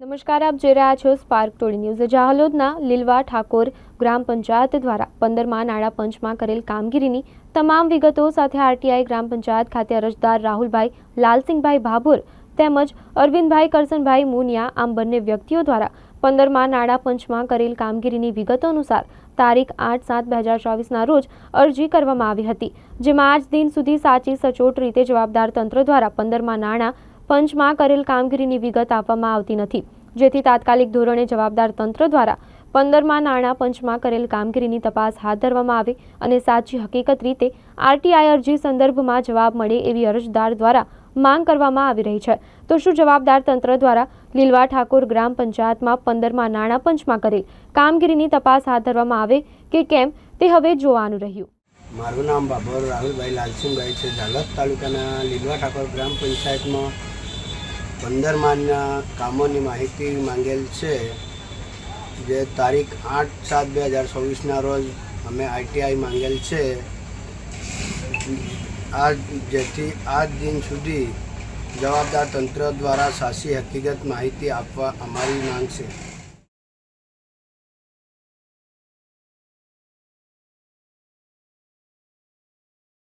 નમસ્કાર, આપ જોઈ રહ્યા છો સ્પાર્ક ટોળી ન્યૂઝ જાહલોદના લીલવા ઠાકોર ગ્રામ પંચાયત દ્વારા પંદરમાં નાણાં પંચમાં કરેલ કામગીરીની તમામ વિગતો સાથે આરટીઆઈ ગ્રામ પંચાયત ખાતે અરજદાર રાહુલભાઈ લાલસિંહભાઈ ભાભોર તેમજ અરવિંદભાઈ કરસનભાઈ મુનિયા આમ બંને વ્યક્તિઓ દ્વારા પંદરમાં નાણાં પંચમાં કરેલ કામગીરીની વિગતો અનુસાર તારીખ આઠ સાત બે હજાર ચોવીસના રોજ અરજી કરવામાં આવી હતી, જેમાં આજ દિન સુધી સાચી સચોટ રીતે જવાબદાર તંત્ર દ્વારા પંદરમાં નાણાં પંચમાં કરેલ કામગીરીની વિગત આપવામાં આવતી નથી. જેથી તાત્કાલિક ધોરણે જવાબદાર તંત્ર દ્વારા પંદરમાં નાણાં પંચમાં કરેલ કામગીરીની તપાસ હાથ ધરવામાં આવે અને સાચી હકીકત રીતે આરટીઆઈ અરજી સંદર્ભમાં જવાબ મળે એવી અરજદાર દ્વારા માંગ કરવામાં આવી રહી છે. તો શું જવાબદાર તંત્ર દ્વારા લીલવા ઠાકોર ગ્રામ પંચાયતમાં પંદરમાં નાણાં પંચમાં કરેલ કામગીરીની તપાસ હાથ ધરવામાં આવે કે કેમ તે હવે જોવાનું રહ્યું. મારું નામ બાબર રાહુલભાઈ લાલસિંહભાઈ છે. ઝાલોદ તાલુકાના લીલવા ઠાકોર ગ્રામ પંચાયતમાં પંદર માનના કામોની માહિતી માંગેલ છે, જે તારીખ આઠ સાત બે હજાર ચોવીસના રોજ અમે આઈટીઆઈ માંગેલ છે. આ જેથી આ દિન સુધી જવાબદાર તંત્ર દ્વારા સાચી હકીકત માહિતી આપવા અમારી માંગ છે.